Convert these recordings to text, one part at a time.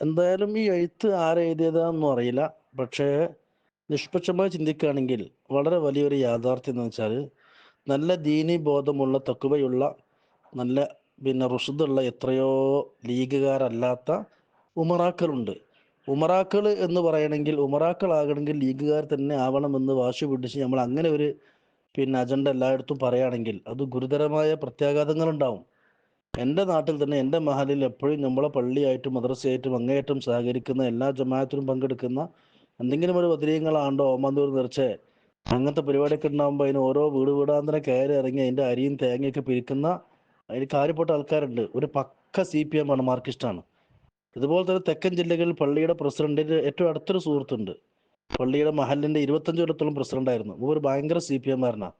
എന്തായാലും ഈ എഴുത്ത് ആരെഴുതിയതാണെന്നും അറിയില്ല. പക്ഷേ നിഷ്പക്ഷമായി ചിന്തിക്കുകയാണെങ്കിൽ വളരെ വലിയൊരു യാഥാർത്ഥ്യം എന്ന് വെച്ചാൽ നല്ല ദീനി ബോധമുള്ള തക്കുവയുള്ള നല്ല പിന്നെ റുഷുദുള്ള എത്രയോ ലീഗുകാരല്ലാത്ത ഉമറാക്കളുണ്ട്. ഉമറാക്കൾ എന്ന് പറയണമെങ്കിൽ ഉമറാക്കളാകണമെങ്കിൽ ലീഗുകാർ തന്നെ ആവണമെന്ന് വാശി പിടിച്ച് നമ്മൾ അങ്ങനെ ഒരു പിന്നെ അജണ്ട എല്ലായിടത്തും പറയുകയാണെങ്കിൽ അത് ഗുരുതരമായ പ്രത്യാഘാതങ്ങൾ ഉണ്ടാവും എന്റെ നാട്ടിൽ തന്നെ എന്റെ മഹലിൽ എപ്പോഴും നമ്മളെ പള്ളിയായിട്ടും മദ്രസയായിട്ടും അങ്ങേയറ്റം സഹകരിക്കുന്ന എല്ലാ ജമാത്തിനും പങ്കെടുക്കുന്ന എന്തെങ്കിലും ഒരു വതിരീയങ്ങളാണ്ടോ ഓമാന്തൂർ നിറച്ചേ അങ്ങനത്തെ പരിപാടിയൊക്കെ ഉണ്ടാകുമ്പോൾ അതിന് ഓരോ വീട് വീടാന്തരം കയറി ഇറങ്ങി അതിന്റെ അരിയും തേങ്ങയൊക്കെ പിരിക്കുന്ന അതിന് കാര്യപ്പെട്ട ആൾക്കാരുണ്ട്. ഒരു പക്ക സി പി എം ആണ് മാർക്കിസ്റ്റാണ് ഇതുപോലെ തന്നെ തെക്കൻ ജില്ലകളിൽ പള്ളിയുടെ പ്രസിഡന്റിന്റെ ഏറ്റവും അടുത്തൊരു സുഹൃത്തുണ്ട്. പള്ളിയുടെ മഹലിന്റെ ഇരുപത്തഞ്ച് കൊല്ലത്തോളം പ്രസിഡന്റായിരുന്നു. മൂപ്പർ ഭയങ്കര സി പി എം മാരനാണ്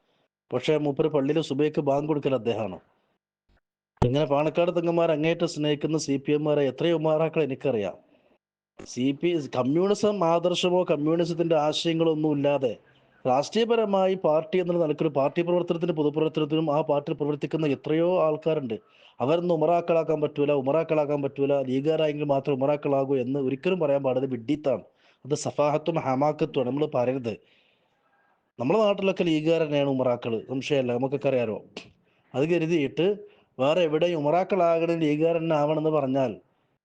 പക്ഷേ മൂപ്പര് പള്ളിയിൽ സുബൈക്ക് ബാങ്ക് കൊടുക്കൽ അദ്ദേഹമാണ്. ഇങ്ങനെ പാണക്കാട് തെങ്ങന്മാർ അങ്ങേറ്റം സ്നേഹിക്കുന്ന സി പി എംമാരെ എത്രയോ മാറാക്കൾ എനിക്കറിയാം. സി പി കമ്മ്യൂണിസം ആദർശമോ കമ്മ്യൂണിസത്തിന്റെ ആശയങ്ങളോ ഒന്നും ഇല്ലാതെ രാഷ്ട്രീയപരമായി പാർട്ടി എന്നുള്ള നിലക്കൊരു പാർട്ടി പ്രവർത്തനത്തിന് പൊതുപ്രവർത്തനത്തിനും ആ പാർട്ടിയിൽ പ്രവർത്തിക്കുന്ന എത്രയോ ആൾക്കാരുണ്ട്. അവരൊന്നും ഉമറാക്കളാക്കാൻ പറ്റൂല ഉമറാക്കളാക്കാൻ പറ്റൂല ലീഗാരായെങ്കിൽ മാത്രം ഉമറാക്കളാകൂ എന്ന് ഒരിക്കലും പറയാൻ പാടില്ല. വിഡ്ഢിത്താണ്. അത് സഫാഹത്തും ഹമാക്കത്തുമാണ്. നമ്മൾ പറയരുത്. നമ്മുടെ നാട്ടിലൊക്കെ ലീഗുകാർ തന്നെയാണ് ഉമറാക്കൾ സംശയമല്ല. നമുക്കൊക്കെ അറിയാമോ അത് കരുതിയിട്ട് വേറെ എവിടെ ഉമറാക്കളാകണം ആവണമെന്ന് പറഞ്ഞാൽ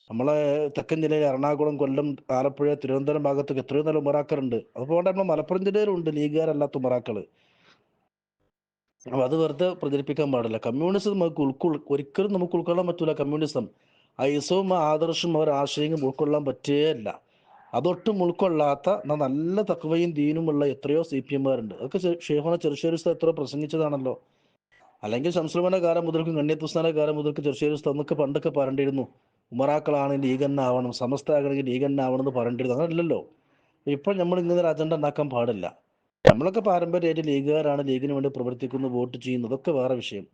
നമ്മളെ തെക്കൻ ജില്ലയിൽ എറണാകുളം കൊല്ലം ആലപ്പുഴ തിരുവനന്തപുരം ഭാഗത്തൊക്കെ എത്രയോ നല്ല ഉമറാക്കളുണ്ട്. അതുപോലെ നമ്മൾ മലപ്പുറം ജില്ലയിലുണ്ട് ലീഗുകാരല്ലാത്ത ഉമറാക്കൾ. അത് വെറുതെ പ്രചരിപ്പിക്കാൻ പാടില്ല. കമ്മ്യൂണിസം നമുക്ക് ഉൾക്കൊൾ ഒരിക്കലും നമുക്ക് ഉൾക്കൊള്ളാൻ പറ്റൂല കമ്മ്യൂണിസം. ആ ആദർശവും അവർ ആശയങ്ങളും ഉൾക്കൊള്ളാൻ പറ്റുകയല്ല അതൊട്ടും ഉൾക്കൊള്ളാത്ത നല്ല തക്കവയും ദീനുമുള്ള എത്രയോ സി പി എമ്മാരുണ്ട് അതൊക്കെ ഷെയ്ഖോന ചെറുശ്ശേരി എത്രയോ പ്രസംഗിച്ചതാണല്ലോ. അല്ലെങ്കിൽ ശംസുലമാന്റെ കാലം മുതൽക്കും ഗണ്യത്തുസ്ഥാന കാലം മുതൽക്ക് ചെറുശ്ശേരി ഉസ്താദ് പണ്ടൊക്കെ പറയേണ്ടിയിരുന്നു. ഉമറാക്കളാണ് ലീഗ് തന്നെ ആവണം സമസ്ത ആകണമെങ്കിൽ ലീഗ് എന്ന് പറയേണ്ടിയിരുന്നു. അങ്ങനല്ലല്ലോ. ഇപ്പോൾ നമ്മൾ ഇങ്ങനെ ഒരു അജണ്ട ഉണ്ടാക്കാൻ പാടില്ല. നമ്മളൊക്കെ പാരമ്പര്യമായിട്ട് ലീഗുകാരാണ് ലീഗിന് വേണ്ടി പ്രവർത്തിക്കുന്നു വോട്ട് ചെയ്യുന്നു അതൊക്കെ വേറെ വിഷയം.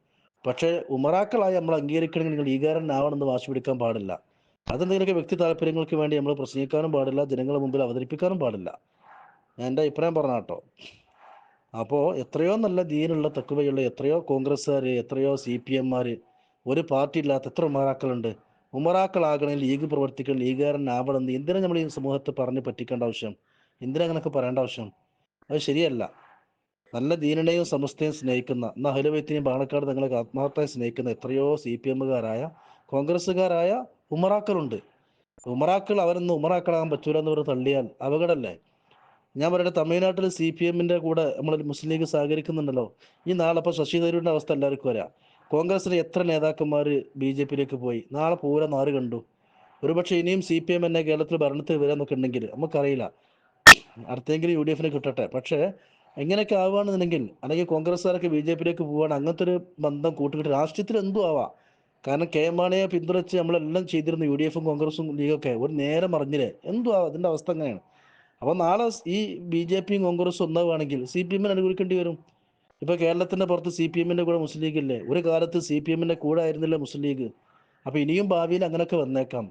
പക്ഷേ ഉമറാക്കളായി നമ്മൾ അംഗീകരിക്കണമെങ്കിൽ നിങ്ങൾ ലീഗുകാരനാവണമെന്ന് വാശി പിടിക്കാൻ പാടില്ല. അതെന്തെങ്കിലുമൊക്കെ വ്യക്തി താല്പര്യങ്ങൾക്ക് വേണ്ടി നമ്മൾ പ്രസംഗിക്കാനും പാടില്ല ജനങ്ങളുടെ മുമ്പിൽ അവതരിപ്പിക്കാനും പാടില്ല. ഞാൻ എന്റെ അഭിപ്രായം പറഞ്ഞ കേട്ടോ അപ്പോൾ എത്രയോ നല്ല ദീനുള്ള തക്കുവയുള്ള എത്രയോ കോൺഗ്രസ്സുകാർ എത്രയോ സി പി എമ്മാർ ഒരു പാർട്ടി ഇല്ലാത്ത എത്ര ഉമറാക്കളുണ്ട് ഉമറാക്കളാകണമെങ്കിൽ ലീഗ് പ്രവർത്തിക്കണം ലീഗുകാരനാവണമെന്ന് എന്തിനാ നമ്മൾ ഈ സമൂഹത്തെ പറഞ്ഞ് പറ്റിക്കേണ്ട ആവശ്യം? എന്തിനാ അങ്ങനെയൊക്കെ പറയേണ്ട ആവശ്യം? അത് ശരിയല്ല. നല്ല ദീനിനെയും സമസ്തയും സ്നേഹിക്കുന്ന എന്നാൽ അഹലുവൈത്തിനെയും പാണക്കാട് തങ്ങളെ ആത്മാർത്ഥമായി സ്നേഹിക്കുന്ന എത്രയോ സി പി എമ്മുകാരായ കോൺഗ്രസ്സുകാരായ ഉമറാക്കളുണ്ട് ഉമറാക്കൾ അവരൊന്നും ഉമറാക്കളാകാൻ പറ്റൂല എന്ന് തള്ളിയാൽ അപകടമല്ലേ? ഞാൻ പറയട്ടെ തമിഴ്നാട്ടിൽ സി പി എമ്മിന്റെ കൂടെ നമ്മൾ മുസ്ലിം ലീഗ് സഹകരിക്കുന്നുണ്ടല്ലോ. ഈ നാളെ അപ്പോൾ ശശി തരൂരിന്റെ അവസ്ഥ എല്ലാവർക്കും വരാം കോൺഗ്രസിലെ എത്ര നേതാക്കന്മാർ ബി ജെ പിയിലേക്ക് പോയി? നാളെ പൂരം നാറ് കണ്ടു. ഒരുപക്ഷെ ഇനിയും സി പി എം എന്നെ കേരളത്തിൽ ഭരണത്തിൽ വരാമെന്നൊക്കെ ഉണ്ടെങ്കിൽ നമുക്കറിയില്ല. അടുത്തെങ്കിലും യു ഡി എഫിന് കിട്ടട്ടെ. പക്ഷേ എങ്ങനെയൊക്കെ ആവുകയാണെന്നുണ്ടെങ്കിൽ അല്ലെങ്കിൽ കോൺഗ്രസ്സുകാരൊക്കെ ബി ജെ പിയിലേക്ക് പോവാണ് അങ്ങനത്തെ ഒരു ബന്ധം കൂട്ടുകെട്ട് രാഷ്ട്രീയത്തിൽ എന്തും ആവാം. കാരണം കെ മാണിയെ പിന്തുണച്ച് നമ്മളെല്ലാം ചെയ്തിരുന്നു യു ഡി എഫും കോൺഗ്രസും ലീഗൊക്കെ ഒരു നേരം അറിഞ്ഞില്ലേ? എന്തും ആവാം. അതിന്റെ അവസ്ഥ അങ്ങനെയാണ് അപ്പോൾ നാളെ ഈ ബി ജെ പിയും കോൺഗ്രസും ഒന്നാവുകയാണെങ്കിൽ സി പി എമ്മിന് അനുകൂലിക്കേണ്ടി വരും. ഇപ്പൊ കേരളത്തിന്റെ പുറത്ത് സി പി എമ്മിന്റെ കൂടെ മുസ്ലിം ലീഗ് ഇല്ലേ? ഒരു കാലത്ത് സി പി എമ്മിന്റെ കൂടെ ആയിരുന്നില്ല മുസ്ലിം ലീഗ്? അപ്പൊ ഇനിയും ഭാവിയിൽ അങ്ങനെയൊക്കെ വന്നേക്കാം.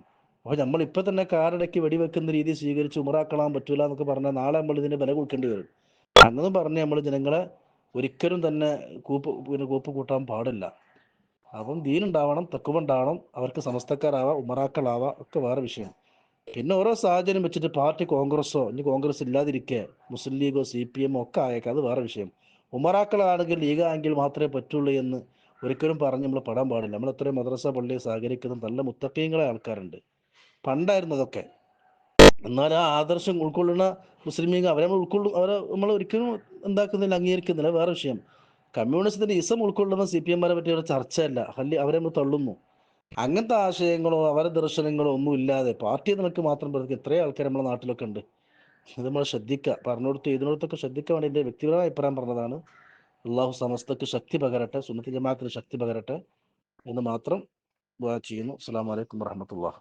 അപ്പൊ നമ്മൾ ഇപ്പൊ തന്നെ കാറിടയ്ക്ക് വെടിവെക്കുന്ന രീതി സ്വീകരിച്ച് ഉമറാക്കളാൻ പറ്റൂല എന്നൊക്കെ പറഞ്ഞാൽ നാളെ നമ്മൾ ഇതിന് വില കൊടുക്കേണ്ടി വരും. അങ്ങനെ പറഞ്ഞ് നമ്മൾ ജനങ്ങളെ ഒരിക്കലും തന്നെ കൂപ്പ് പിന്നെ കൂപ്പ് കൂട്ടാൻ പാടില്ല. അപ്പം ദീനുണ്ടാവണം തെക്കുമുണ്ടാവണം അവർക്ക് സമസ്തക്കാരാവാം ഉമറാക്കളാവാം ഒക്കെ വേറെ വിഷയം. പിന്നെ ഓരോ സാഹചര്യം വെച്ചിട്ട് പാർട്ടി കോൺഗ്രസോ ഇനി കോൺഗ്രസ് ഇല്ലാതിരിക്കെ മുസ്ലിം ലീഗോ സി പി എമ്മോ ഒക്കെ ആയേക്കാം. അത് വേറെ വിഷയം. ഉമറാക്കളാണെങ്കിൽ ലീഗാണെങ്കിൽ മാത്രമേ പറ്റുള്ളൂ എന്ന് ഒരിക്കലും പറഞ്ഞ് നമ്മൾ പടം പാടില്ല. നമ്മൾ അത്രയും മദ്രസ പള്ളിയെ സഹകരിക്കുന്ന നല്ല മുത്തക്കീങ്ങളെ ആൾക്കാരുണ്ട്. പണ്ടായിരുന്നു അതൊക്കെ എന്നാൽ ആ ആദർശം ഉൾക്കൊള്ളുന്ന മുസ്ലിം ലീഗ് അവരെ നമ്മൾ ഉൾക്കൊള്ളും അവരെ നമ്മൾ ഒരിക്കലും എന്താക്കുന്നില്ല അംഗീകരിക്കുന്നില്ല. വേറെ വിഷയം. കമ്മ്യൂണിസത്തിന്റെ ഇസം ഉൾക്കൊള്ളുന്ന സി പി എം മാരെ പറ്റിയുള്ള ചർച്ചയല്ല. അല്ലെങ്കിൽ അവരെ നമ്മൾ തള്ളുന്നു. അങ്ങനത്തെ ആശയങ്ങളോ അവരെ ദർശനങ്ങളോ ഒന്നും ഇല്ലാതെ പാർട്ടി നിനക്ക് മാത്രം പ്രവർത്തിക്കുക എത്ര ആൾക്കാർ നമ്മുടെ നാട്ടിലൊക്കെ ഉണ്ട്. ഇത് നമ്മൾ ശ്രദ്ധിക്കുക പറഞ്ഞോടത്ത് ഇതിനോടത്തൊക്കെ ശ്രദ്ധിക്കാൻ വേണ്ടി എന്റെ വ്യക്തിപരമായ അഭിപ്രായം പറഞ്ഞതാണ്. അള്ളാഹു സമസ്തക്ക് ശക്തി പകരട്ടെ സുന്നത്തി ജമാഅത്തിന് ശക്തി പകരട്ടെ എന്ന് മാത്രം ചെയ്യുന്നു. അസ്സാം വലൈക്കും വറഹ്മത്തുള്ളാഹി.